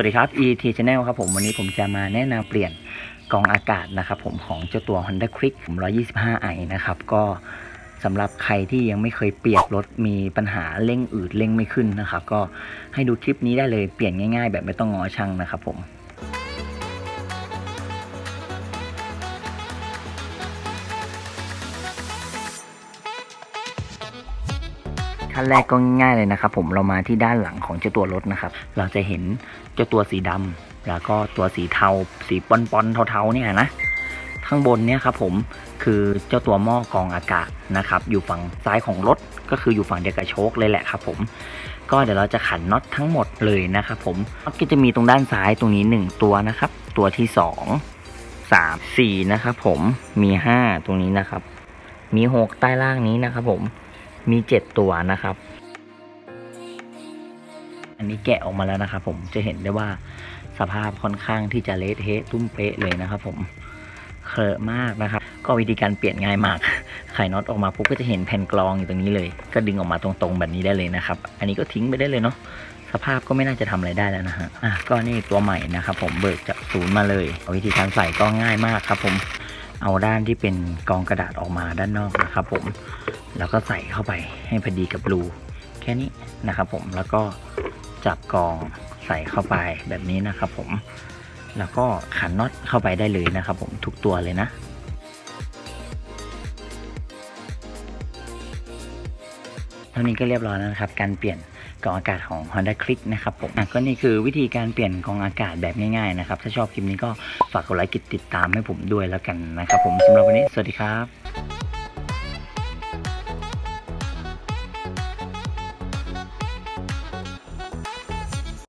วัสดีครับ ET Channel ครับผมวันนี้ผมจะมาแนะนำเปลี่ยนกองอากาศนะครับผมของเจ้าตัว Honda Click ผม 125i นะครับก็สำหรับใครที่ยังไม่เคยเปลี่ยนรถมีปัญหาเร่งอืดเร่งไม่ขึ้นนะครับก็ให้ดูคลิปนี้ได้เลยเปลี่ยนง่ายๆ แบบไม่ต้องงอช่างนะครับผม ขั้นแรกก็ง่ายเลยนะครับ ผมเรามาที่ด้านหลังของเจ้าตัวรถนะครับ เราจะเห็นเจ้าตัวสีดำแล้วก็ตัวสีเทา สีปอนปอนๆเทาๆเนี่ยนะข้างบนเนี่ยครับผมคือเจ้าตัวหม้อกรองอากาศนะครับ อยู่ฝั่งซ้ายของรถก็คืออยู่ฝั่งเดียวกับโชคเลยแหละครับ ผมก็เดี๋ยวเราจะขันน็อตทั้งหมดเลยนะครับผมน็อตก็จะมีตรงด้านซ้ายตรงนี้ 1 ตัวนะครับ ตัวที่ 2 3 4นะครับผมมี 5 ตรงนี้นะครับ มี 6 ใต้ล่างนี้นะครับผม มี7ตัวนะครับ อันนี้แกะออกมาแล้วนะครับผมจะเห็นได้ว่าสภาพค่อนข้างที่จะเละเทะตุ้มเป๊ะเลยนะครับ ผมเคลอะมากนะครับ ก็วิธีการเปลี่ยนง่ายมากไขน็อตออกมาปุ๊บก็จะเห็นแผ่นกรองอยู่ตรงนี้เลย ก็ดึงออกมาตรงๆแบบนี้ได้เลยนะครับ อันนี้ก็ทิ้งไปได้เลยเนาะสภาพก็ไม่น่าจะทำอะไรได้แล้วนะฮะอะก็นี่ตัวใหม่นะครับ ผมเบิกจากศูนย์มาเลยวิธีการใส่ก็ง่ายมากครับ ผมเอาด้านที่เป็นกรองกระดาษออกมาด้านนอกนะครับ ผม แล้วก็ใส่เข้าไปให้พอดีกับรูแค่นี้นะครับผมแล้วก็จับกองใส่เข้าไปแบบนี้นะครับผม แล้วก็ขันน็อตเข้าไปได้เลยนะครับผมทุกตัวเลยนะเท่านี้ก็เรียบร้อยแล้วนะครับ การเปลี่ยนกองอากาศของ Honda Click นะครับผมอะก็นี่คือวิธีการเปลี่ยนกองอากาศแบบง่ายๆนะครับ ถ้าชอบคลิปนี้ก็ฝากกดไลค์กดติดตามให้ผมด้วยแล้วกันนะครับผมสำหรับวันนี้สวัสดีครับ